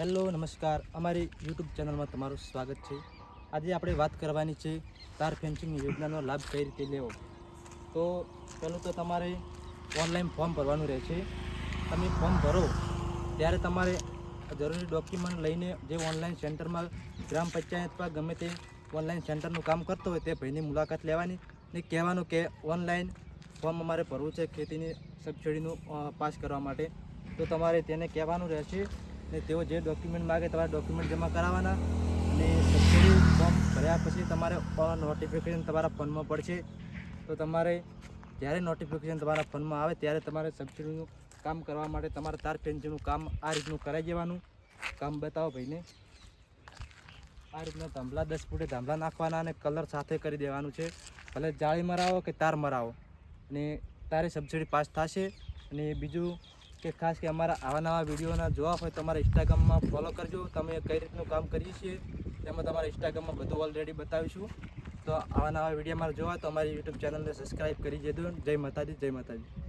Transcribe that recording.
Hello, નમસ્કાર. અમારી YouTube ચેનલમાં તમારું સ્વાગત છે. આજે આપણે વાત કરવાની છે તાર ફેન્સિંગ યોજનાનો લાભ કઈ રીતે લેવો? તો પહેલું તો તમારે ઓનલાઈન ફોર્મ ભરવાનું રહેશે. તમે ફોર્મ ભરો, ત્યારે તમારે જરૂરી ડોક્યુમેન્ટ લઈને જે ઓનલાઈન સેન્ટરમાં ગ્રામ પંચાયત પર ગમે તે ઓનલાઈન સેન્ટરનું કામ કરતો હોય તે ભાઈની મુલાકાત લેવાની ને કહેવાનું કે ઓનલાઈન ફોર્મ અમારે ભરવું છે ખેતીની સબસિડીનું પાસ કરવા માટે. તો તમારે તેને કહેવાનું રહેશે ને તેઓ જે ડોક્યુમેન્ટ માગે તમારે ડોક્યુમેન્ટ જમા કરાવવાના અને સબસિડી ફોર્મ ભર્યા પછી તમારે નોટિફિકેશન તમારા ફોનમાં પડશે. તો તમારે જ્યારે નોટિફિકેશન તમારા ફોનમાં આવે ત્યારે તમારે સબસિડીનું કામ કરવા માટે તમારે તાર પેન્શનનું કામ આ રીતનું કરાવી દેવાનું. કામ બતાવો ભાઈને. આ રીતના થાંભલા દસ ફૂટે થાંભલા નાખવાના અને કલર સાથે કરી દેવાનું છે. ભલે જાળી મરાવો કે તાર મરાવો. અને તારે સબસિડી પાસ થશે. અને બીજું કે ખાસ કે અમારા આવા નવા વિડીયોના જોવા હોય તો અમારા ઇન્સ્ટાગ્રામમાં ફોલો કરજો. તમે કઈ રીતનું કામ કરીએ છીએ તેમાં તમારા ઇન્સ્ટાગ્રામમાં બધું ઓલરેડી બતાવીશું. તો આવા નવા વીડિયો અમારે જોવા તો અમારી યુટ્યુબ ચેનલને સબસ્ક્રાઈબ કરી દેજો. જય માતાજી જય માતાજી.